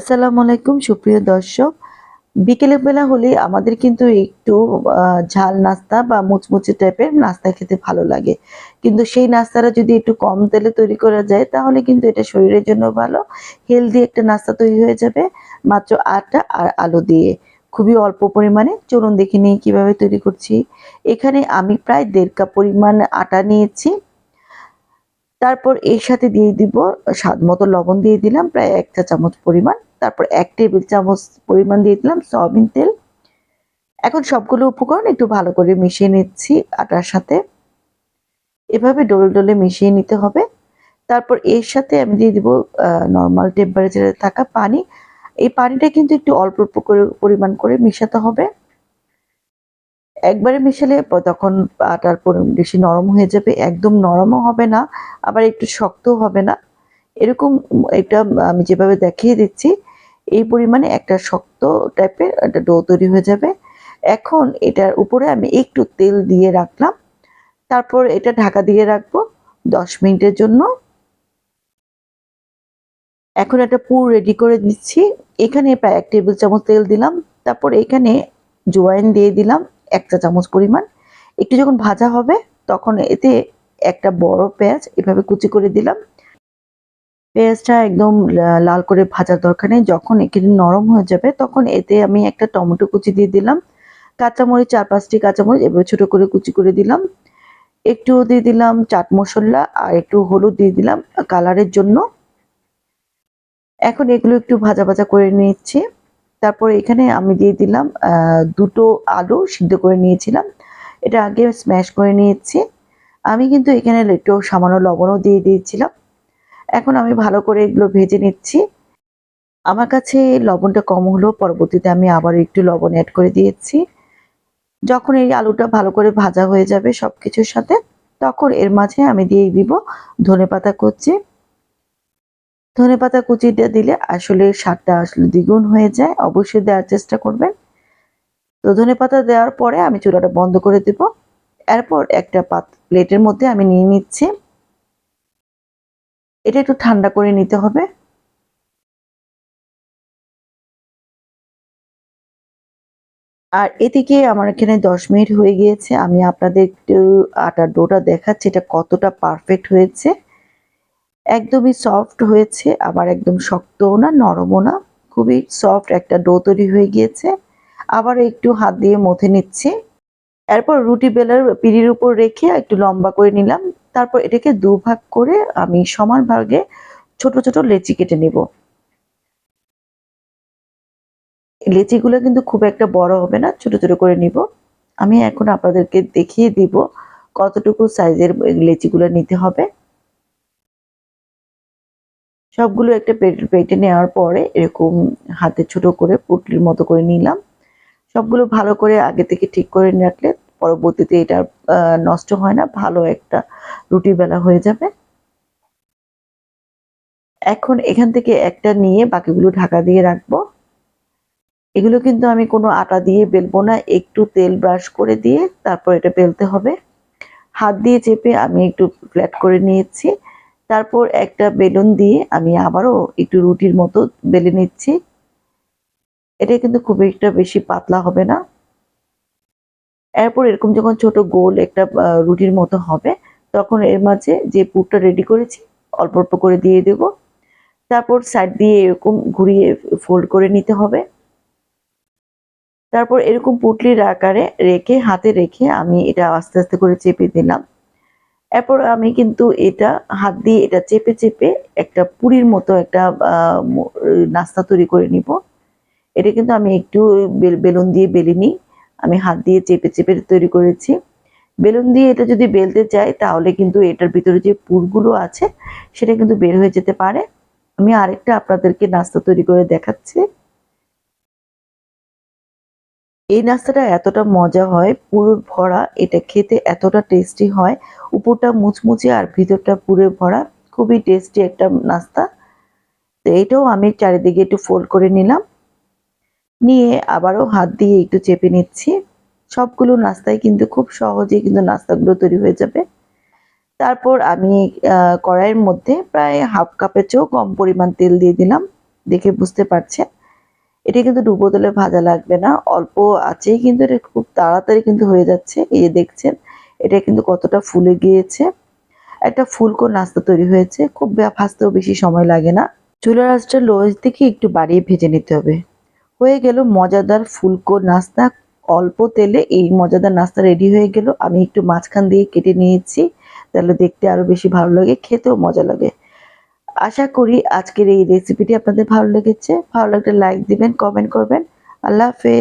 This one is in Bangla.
আসসালামু আলাইকুম, সুপ্রিয় দর্শক। বিকেলের বেলা হলে আমাদের কিন্তু একটু ঝাল নাস্তা বা মুচমুচে টাইপের নাস্তা খেতে ভালো লাগে। কিন্তু সেই নাস্তাটা যদি একটু কম তেলে তৈরি করা যায়, তাহলে কিন্তু এটা শরীরের জন্য ভালো। হেলদি একটা নাস্তা তৈরি হয়ে যাবে, মাত্র আটা আর আলু দিয়ে। খুবই অল্প পরিমাণে। চলুন দেখে নিই কীভাবে তৈরি করছি। এখানে আমি প্রায় দেড় কাপ পরিমাণ আটা নিয়েছি। তারপর এর সাথে দিয়ে দিব স্বাদ মতো লবণ দিয়ে দিলাম, প্রায় এক চা চামচ পরিমাণ। তারপর এক টেবিল চামচ পরিমাণ দিয়ে দিলাম সয়াবিন তেল। এখন সবগুলো উপকরণ একটু ভালো করে মিশিয়ে নিচ্ছি আটার সাথে। এভাবে ডোলে ডোলে মিশিয়ে নিতে হবে। তারপর এর সাথে আমি দিয়ে দিব নর্মাল টেম্পারেচারে থাকা পানি। এই পানিটা কিন্তু একটু অল্প অল্প করে পরিমাণ করে মিশাতে হবে। একবারে মিশালে তখন আটার বেশি নরম হয়ে যাবে। একদম নরমও হবে না, আবার একটু শক্তও হবে না। এরকম এটা আমি যেভাবে দেখিয়ে দিচ্ছি এই পরিমাণে একটা শক্ত টাইপের একটা ডো তৈরি হয়ে যাবে। এখন এটার উপরে আমি একটু তেল দিয়ে রাখলাম। তারপর এটা ঢাকা দিয়ে রাখব দশ মিনিটের জন্য। এখন একটা পুর রেডি করে দিচ্ছি এখানে প্রায় এক টেবিল চামচ তেল দিলাম। তারপর এখানে জোয়াইন দিয়ে দিলাম এক চা চামচ পরিমাণ। একটু যখন ভাজা হবে, তখন এতে একটা বড় পেঁয়াজ এভাবে কুচি করে দিলাম। পেঁয়াজটা একদম লাল করে ভাজার দরকার নেই। যখন এখানে নরম হয়ে যাবে, তখন এতে আমি একটা টমেটো কুচি দিয়ে দিলাম। কাঁচামরিচ, চার পাঁচটি কাঁচামরিচ এভাবে ছোটো করে কুচি করে দিলাম। একটু দিয়ে দিলাম চাট মশলা আর একটু হলুদ দিয়ে দিলাম কালারের জন্য। এখন এগুলো একটু ভাজা ভাজা করে নিচ্ছি তারপর এখানে আমি দিয়ে দিলাম দুটো আলু সিদ্ধ করে নিয়েছিলাম। এটা আগে স্ম্যাশ করে নিয়েছি। আমি কিন্তু এখানে একটু সামান্য লবণও দিয়ে দিয়েছিলাম। এখন আমি ভালো করে এগুলো ভেজে নিচ্ছি। আমার কাছে লবণটা কম হলো, পরবর্তীতে আমি আবার একটু লবণ অ্যাড করে দিয়েছি। যখন এই আলুটা ভালো করে ভাজা হয়ে যাবে সব কিছুর সাথে, তখন এর মাঝে আমি দিয়ে দিব ধনেপাতা কুচি। ধনে ধনেপাতা কুচিটা দিলে আসলে স্বাদটা আসলে দ্বিগুণ হয়ে যায়, অবশ্যই দেওয়ার চেষ্টা করবেন। তো ধনেপাতা দেওয়ার পরে আমি চুলাটা বন্ধ করে দেব। এরপর একটা পাত প্লেটের মধ্যে আমি নিয়ে নিচ্ছি। এটা একটু ঠান্ডা করে নিতে হবে। আর এদিকে আমার এখানে দশ মিনিট হয়ে গিয়েছে, আমি আপনাদের একটু আটার ডোটা দেখাচ্ছি, এটা কতটা পারফেক্ট হয়েছে। একদমই সফট হয়েছে আবার একদম শক্তও না, নরমও না, খুবই সফট একটা ডো তৈরি হয়ে গিয়েছে। আবার একটু হাত দিয়ে মথে নিচ্ছি। এরপর রুটি বেলার পিড়ির উপর রেখে একটু লম্বা করে নিলাম তারপর এটাকে দু ভাগ করে আমি সমান ভাগে ছোট ছোট লেচি কেটে নেব। লেচিগুলো কিন্তু খুব একটা বড় হবে না, ছোট ছোট করে নিব। আমি এখন আপনাদেরকে দেখিয়ে দিব কতটুকু সাইজের লেচিগুলো নিতে হবে। সবগুলো একটা পেটে নেওয়ার পরে এরকম হাতে ছোট করে পুটলির মতো করে নিলাম। সবগুলো ভালো করে আগে থেকে ঠিক করে রাখলে পরবর্তীতে এটা নষ্ট হয় না, ভালো একটা রুটি বেলা হয়ে যাবে। এখন এখান থেকে একটা নিয়ে বাকিগুলো ঢাকা দিয়ে রাখব। এগুলো কিন্তু আমি কোনো আটা দিয়ে বেলবো না, একটু তেল ব্রাশ করে দিয়ে তারপর এটা বেলতে হবে। হাত দিয়ে চেপে আমি একটু ফ্ল্যাট করে নিয়েছি। তারপর একটা বেলুন দিয়ে আমি আবারও একটু রুটির মতো বেলে নিচ্ছি। এটা কিন্তু খুব একটা বেশি পাতলা হবে না। এরপর এরকম যখন ছোট গোল একটা রুটির মতো হবে, তখন এর মাঝে যে পুরটা রেডি করেছি, অল্প অল্প করে দিয়ে দেব। তারপর সাইড দিয়ে এরকম ঘুরিয়ে ফোল্ড করে নিতে হবে। তারপর এরকম পুটলির আকারে রেখে, হাতে রেখে আমি এটা আস্তে আস্তে করে চেপে দিলাম। এরপর আমি কিন্তু এটা হাত দিয়ে এটা চেপে চেপে একটা পুরীর মতো একটা নাস্তা তৈরি করে নিব। এটা কিন্তু আমি একটু বেল- বেলুন দিয়ে বেলিনি আমি হাত দিয়ে চেপে চেপে তৈরি করেছি। বেলুন দিয়ে এটা যদি বেলতে চাই, তাহলে কিন্তু এটার ভিতরে যে পুরগুলো আছে, সেটা কিন্তু বের হয়ে যেতে পারে। আমি আরেকটা আপনাদেরকে নাস্তা তৈরি করে দেখাচ্ছি। এই নাস্তাটা এতটা মজা হয়, পুরো ভরা, এটা খেতে এতটা টেস্টি হয়। উপরটা মুচমুচে আর ভিতরটা পুরে ভরা, খুবই টেস্টি একটা নাস্তা। তো এটাও আমি চারিদিকে একটু ফোল্ড করে নিলাম। নিয়ে আবারও হাত দিয়ে একটু চেপে নিচ্ছি। সবগুলো নাস্তায় কিন্তু খুব সহজে কিন্তু নাস্তাগুলো তৈরি হয়ে যাবে। তারপর আমি কড়াইয়ের মধ্যে প্রায় হাফ কাপের চেয়েও কম পরিমাণ তেল দিয়ে দিলাম, দেখে বুঝতে পারছেন। এটা কিন্তু ডুবো তেলে ভাজা লাগবে না, অল্প আছেই কিন্তু এটা খুব তাড়াতাড়ি কিন্তু হয়ে যাচ্ছে। এই দেখছেন, এটা কিন্তু কতটা ফুলে গিয়েছে। একটা ফুলকো নাস্তা তৈরি হয়েছে, খুব ভাজতেও বেশি সময় লাগে না। চুলার আঁচটা লোয়েস থেকে একটু বাড়িয়ে ভেজে নিতে হবে। হয়ে গেল মজাদার ফুলকো নাস্তা। অল্প তেলে এই মজাদার নাস্তা রেডি হয়ে গেল। আমি একটু মাঝখান দিয়ে কেটে নিয়েছি, তাহলে দেখতে আরও বেশি ভালো লাগে, খেতেও মজা লাগে। আশা করি আজকের এই রেসিপিটি আপনাদের ভালো লেগেছে। ভালো লাগলে লাইক দিবেন কমেন্ট করবেন। আল্লাহ হাফেজ।